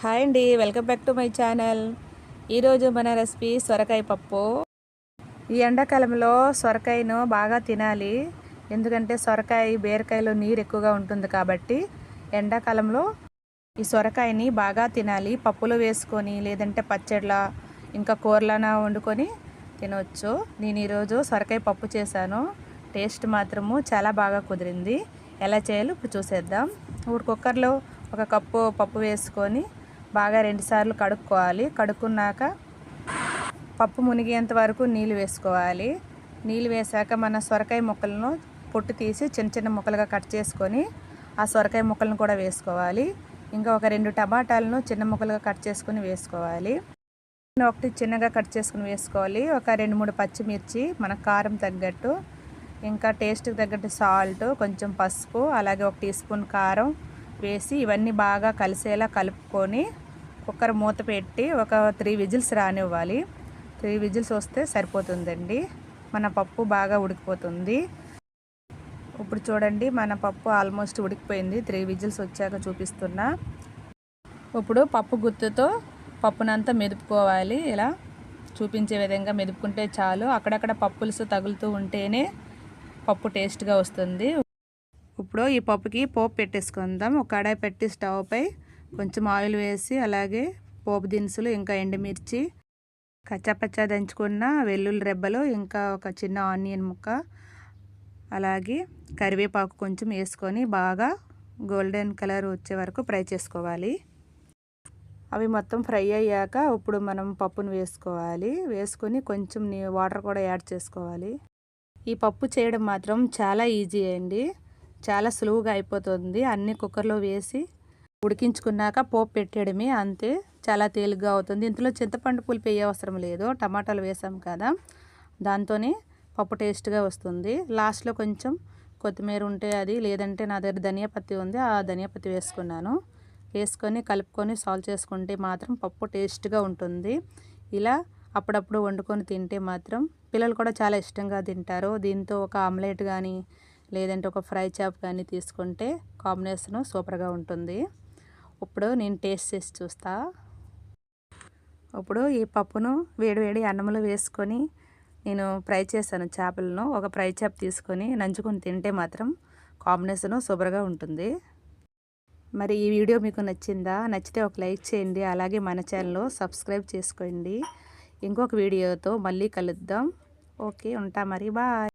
Hi అండి welcome back to my channel. ఈరోజు మన రెసిపీ సొరకాయ పప్పు. ఈ ఎండాకాలంలో సొరకాయను బాగా తినాలి. ఎందుకంటే సొరకాయ బీరకాయలో నీరు ఎక్కువగా ఉంటుంది కాబట్టి ఎండాకాలంలో ఈ సొరకాయని బాగా తినాలి. పప్పులో వేసుకొని లేదంటే పచ్చడిలా ఇంకా కూరలనా వండుకొని తినవచ్చు నేను ఈరోజు సొరకాయ పప్పు చేశాను. టేస్ట్ మాత్రము చాలా బాగా కుదిరింది. ఎలా చేయాలో ఇప్పుడు చూసేద్దాం. ఇప్పుడు కుక్కర్లో ఒక కప్పు పప్పు వేసుకొని బాగా రెండుసార్లు కడుక్కోవాలి. కడుక్కున్నాక పప్పు మునిగేంత వరకు నీళ్ళు వేసుకోవాలి. నీళ్ళు వేసాక మన సొరకాయ ముక్కలను పొట్టు తీసి చిన్న చిన్న ముక్కలుగా కట్ చేసుకొని ఆ సొరకాయ ముక్కలను కూడా వేసుకోవాలి. ఇంకా ఒక రెండు టమాటాలను చిన్న ముక్కలుగా కట్ చేసుకొని వేసుకోవాలి. ఒకటి చిన్నగా కట్ చేసుకుని వేసుకోవాలి. ఒక రెండు మూడు పచ్చిమిర్చి మన కారం తగ్గట్టు ఇంకా టేస్ట్కి తగ్గట్టు సాల్ట్ కొంచెం పసుపు అలాగే ఒక టీ స్పూన్ కారం వేసి ఇవన్నీ బాగా కలిసేలా కలుపుకొని కుక్కర్ మూత పెట్టి ఒక త్రీ విజిల్స్ రానివ్వాలి. త్రీ విజిల్స్ వస్తే సరిపోతుందండి. మన పప్పు బాగా ఉడికిపోతుంది. ఇప్పుడు చూడండి మన పప్పు ఆల్మోస్ట్ ఉడికిపోయింది. త్రీ విజిల్స్ వచ్చాక చూపిస్తున్నా. ఇప్పుడు పప్పు గుత్తుతో పప్పునంతా మెదుపుకోవాలి. ఇలా చూపించే విధంగా మెదుపుకుంటే చాలు. అక్కడక్కడ పప్పులుసు తగులుతూ ఉంటేనే పప్పు టేస్ట్గా వస్తుంది. ఇప్పుడు ఈ పప్పుకి పోపు పెట్టేసుకుందాం. ఒక కడాయి పెట్టి స్టవ్ పై కొంచెం ఆయిల్ వేసి అలాగే పోపు దినుసులు ఇంకా ఎండుమిర్చి కచ్చాపచ్చా దంచుకున్న వెల్లుల్లి రెబ్బలు ఇంకా ఒక చిన్న ఆనియన్ ముక్క అలాగే కరివేపాకు కొంచెం వేసుకొని బాగా గోల్డెన్ కలర్ వచ్చే వరకు ఫ్రై చేసుకోవాలి. అవి మొత్తం ఫ్రై అయ్యాక ఇప్పుడు మనం పప్పును వేసుకోవాలి. వేసుకొని కొంచెం వాటర్ కూడా యాడ్ చేసుకోవాలి. ఈ పప్పు చేయడం మాత్రం చాలా ఈజీ అండి. చాలా సులువుగా అయిపోతుంది. అన్ని కుక్కర్లో వేసి ఉడికించుకున్నాక పోపు పెట్టడమే అంతే. చాలా తేలిగ్గా అవుతుంది. ఇందులో చింతపండు పులుపు వేయ అవసరం లేదు. టమాటాలు వేసాం కదా. దాంతోనే పప్పు టేస్ట్గా వస్తుంది. లాస్ట్లో కొంచెం కొత్తిమీర ఉంటే అది లేదంటే నా దగ్గర ధనియా పత్తి ఉంది ఆ ధనియా పత్తి వేసుకున్నాను. వేసుకొని కలుపుకొని సాల్వ్ చేసుకుంటే మాత్రం పప్పు టేస్ట్గా ఉంటుంది. ఇలా అప్పుడప్పుడు వండుకొని తింటే మాత్రం పిల్లలు కూడా చాలా ఇష్టంగా తింటారు. దీంతో ఒక ఆమ్లెట్ కానీ లేదంటే ఒక ఫ్రై చాప్ కానీ తీసుకుంటే కాంబినేషన్ సూపర్గా ఉంటుంది. ఇప్పుడు నేను టేస్ట్ చేసి చూస్తా. ఇప్పుడు ఈ పప్పును వేడివేడి అన్నంలో వేసుకొని నేను ఫ్రై చేశాను చేపలను. ఒక ఫ్రై చాప్ తీసుకొని నంచుకొని తింటే మాత్రం కాంబినేషను సూపర్గా ఉంటుంది. మరి ఈ వీడియో మీకు నచ్చిందా? నచ్చితే ఒక లైక్ చేయండి. అలాగే మన ఛానల్ సబ్స్క్రైబ్ చేసుకోండి. ఇంకొక వీడియోతో మళ్ళీ కలుద్దాం. ఓకే ఉంటా మరి. బాయ్.